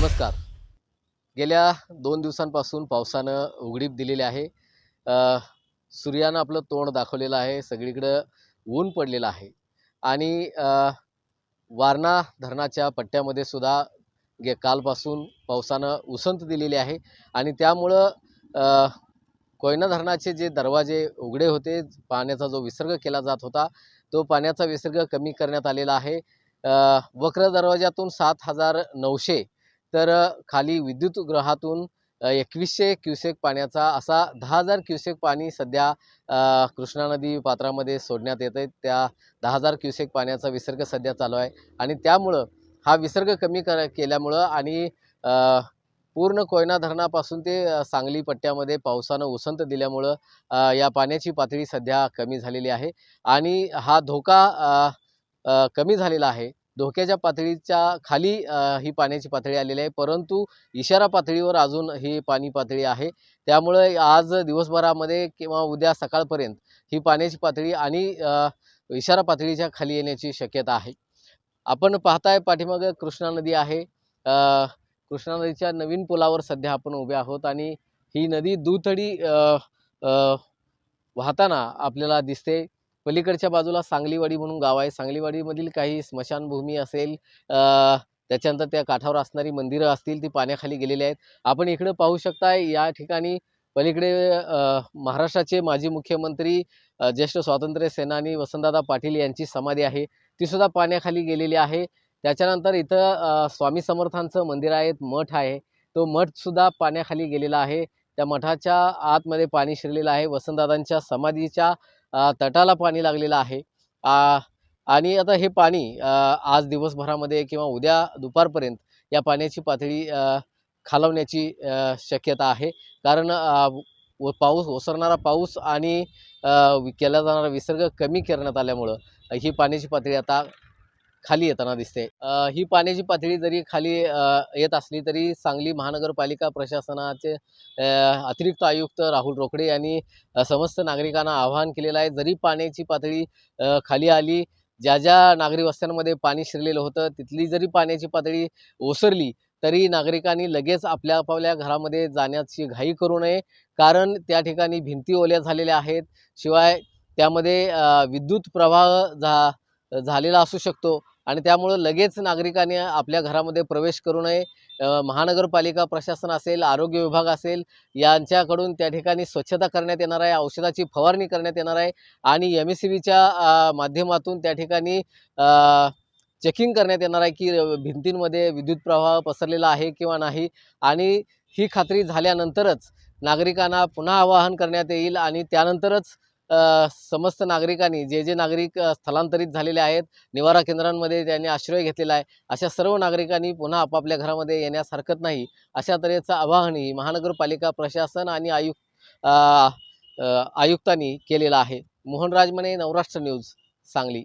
नमस्कार. गेल्या दोन दिवसांपासून पावसानं उघडीप दिलेली आहे. सूर्यानं आपलं तोंड दाखवलेलं आहे. सगळीकडं ऊन पडलेलं आहे. आणि वारणा धरणाच्या पट्ट्यामध्ये सुद्धा गे कालपासून पावसानं उसंत दिलेली आहे. आणि त्यामुळं कोयना धरणाचे जे दरवाजे उघडे होते पाण्याचा जो विसर्ग केला जात होता तो पाण्याचा विसर्ग कमी करण्यात आलेला आहे. वक्र दरवाज्यातून सात हजार नऊशे तर खाली विद्युतगृहातून एकवीसशे क्युसेक पाण्याचा असा दहा हजार क्युसेक पाणी सध्या कृष्णा नदी पात्रामध्ये सोडण्यात येत आहे त्या दहा हजार क्युसेक पाण्याचा विसर्ग सध्या चालू आहे आणि त्यामुळं हा विसर्ग कमी कर केल्यामुळं आणि पूर्ण कोयना धरणापासून ते सांगली पट्ट्यामध्ये पावसानं उसंत दिल्यामुळं या पाण्याची पातळी सध्या कमी झालेली आहे आणि हा धोका कमी झालेला आहे. धोक्याच्या पातळीच्या खाली ही पाण्याची पातळी आलेली आहे. परंतु इशारा पातळीवर अजून ही पाणी पातळी आहे. त्यामुळे आज दिवसभरामध्ये किंवा उद्या सकाळपर्यंत ही पाण्याची पातळी आणि इशारा पातळीच्या खाली येण्याची शक्यता आहे. आपण पाहताय पाठीमागं कृष्णा नदी आहे. कृष्णा नदीच्या नवीन पुलावर सध्या आपण उभे आहोत आणि ही नदी दुथडी वाहताना आपल्याला दिसते. पलीकडच्या बाजूला सांगलीवाडी म्हणून गाव आहे. सांगलीवाडीमधील काही स्मशानभूमी असेल त्याच्यानंतर त्या काठावर असणारी मंदिरं असतील ती पाण्याखाली गेलेली आहेत. आपण इकडं पाहू शकताय या ठिकाणी पलीकडे महाराष्ट्राचे माजी मुख्यमंत्री ज्येष्ठ स्वातंत्र्य सेनानी वसंतदादा पाटील यांची समाधी आहे. ती सुद्धा पाण्याखाली गेलेली आहे. त्याच्यानंतर इथं स्वामी समर्थांचं मंदिर आहे. मठ आहे. तो मठ सुद्धा पाण्याखाली गेलेला आहे. त्या मठाच्या आतमध्ये पाणी शिरलेलं आहे. वसंतदादांच्या समाधीच्या तटाला पाणी लागलेलं आहे. आणि आता हे पाणी आज दिवसभरामध्ये किंवा उद्या दुपारपर्यंत या पाण्याची पातळी खालवण्याची शक्यता आहे. कारण पाऊस ओसरणारा पाऊस आणि केला जाणारा विसर्ग कमी करण्यात आल्यामुळं ही पाण्याची पातळी आता खाली येताना दिसते. ही पाण्याची पातळी जरी खाली येत असली तरी सांगली महानगरपालिका प्रशासनाचे अतिरिक्त आयुक्त राहुल रोकडे यांनी समस्त नागरिकांना आवाहन केलेलं आहे. जरी पाण्याची पातळी खाली आली ज्या ज्या नागरी वस्त्यांमध्ये पाणी शिरलेलं होतं तिथली जरी पाण्याची पातळी ओसरली तरी नागरिकांनी लगेच आपल्या आपापल्या घरामध्ये जाण्याची घाई करू नये. कारण त्या ठिकाणी भिंती ओल्या झालेल्या आहेत. शिवाय त्यामध्ये विद्युत प्रवाह झा झालेला असू शकतो. आणि त्यामुळं लगेच नागरिकांनी आपल्या घरामध्ये प्रवेश करू नये. महानगरपालिका प्रशासन असेल आरोग्य विभाग असेल यांच्याकडून त्या ठिकाणी स्वच्छता करण्यात येणार आहे औषधाची फवारणी करण्यात येणार आहे आणि एम एस सी बीच्या माध्यमातून त्या ठिकाणी चेकिंग करण्यात येणार आहे की भिंतींमध्ये विद्युत प्रवाह पसरलेला आहे किंवा नाही आणि ही खात्री झाल्यानंतरच नागरिकांना पुन्हा आवाहन करण्यात येईल आणि त्यानंतरच समस्त नागरिकांनी जे जे नागरिक स्थलांतरित झालेले आहेत निवारा केंद्रांमध्ये त्यांनी आश्रय घेतलेला आहे अशा सर्व नागरिकांनी पुन्हा आपापल्या घरामध्ये येण्यास हरकत नाही. अशा तऱ्हेचं आवाहनही महानगरपालिका प्रशासन आणि आयुक्त आयुक्तांनी केलेलं आहे. मोहन राजमने नवराष्ट्र न्यूज सांगली.